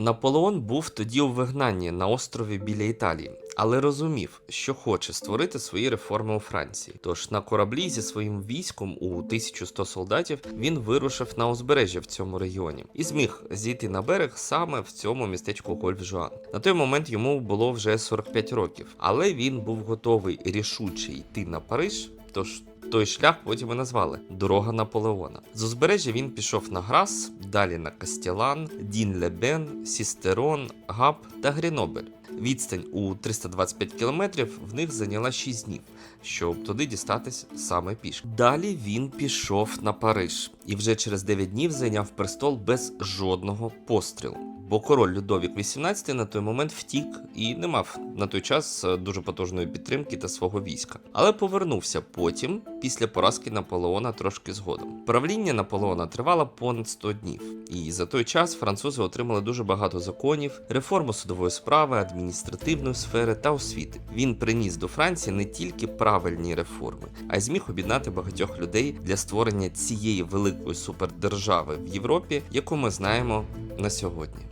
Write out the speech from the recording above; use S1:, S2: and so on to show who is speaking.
S1: Наполеон був тоді у вигнанні на острові біля Італії, але розумів, що хоче створити свої реформи у Франції. Тож на кораблі зі своїм військом у 1100 солдатів він вирушив на узбережжя в цьому регіоні і зміг зійти на берег саме в цьому містечку Гольф-Жуан. На той момент йому було вже 45 років, але він був готовий рішуче йти на Париж. Тож той шлях потім і назвали Дорога Наполеона. З узбережжя він пішов на Грас, далі на Кастілан, Дін-Лебен, Сістерон, Гап та Грінобель. Відстань у 325 кілометрів в них зайняла 6 днів, щоб туди дістатись саме пішки. Далі він пішов на Париж і вже через 9 днів зайняв престол без жодного пострілу. Бо король Людовік XVIII на той момент втік і не мав на той час е, дуже потужної підтримки та свого війська, але повернувся потім, після поразки Наполеона трошки згодом. Правління Наполеона тривало понад 100 днів, і за той час французи отримали дуже багато законів, реформу судової справи, адміністративної сфери та освіти. Він приніс до Франції не тільки правильні реформи, а й зміг об'єднати багатьох людей для створення цієї великої супердержави в Європі, яку ми знаємо на сьогодні.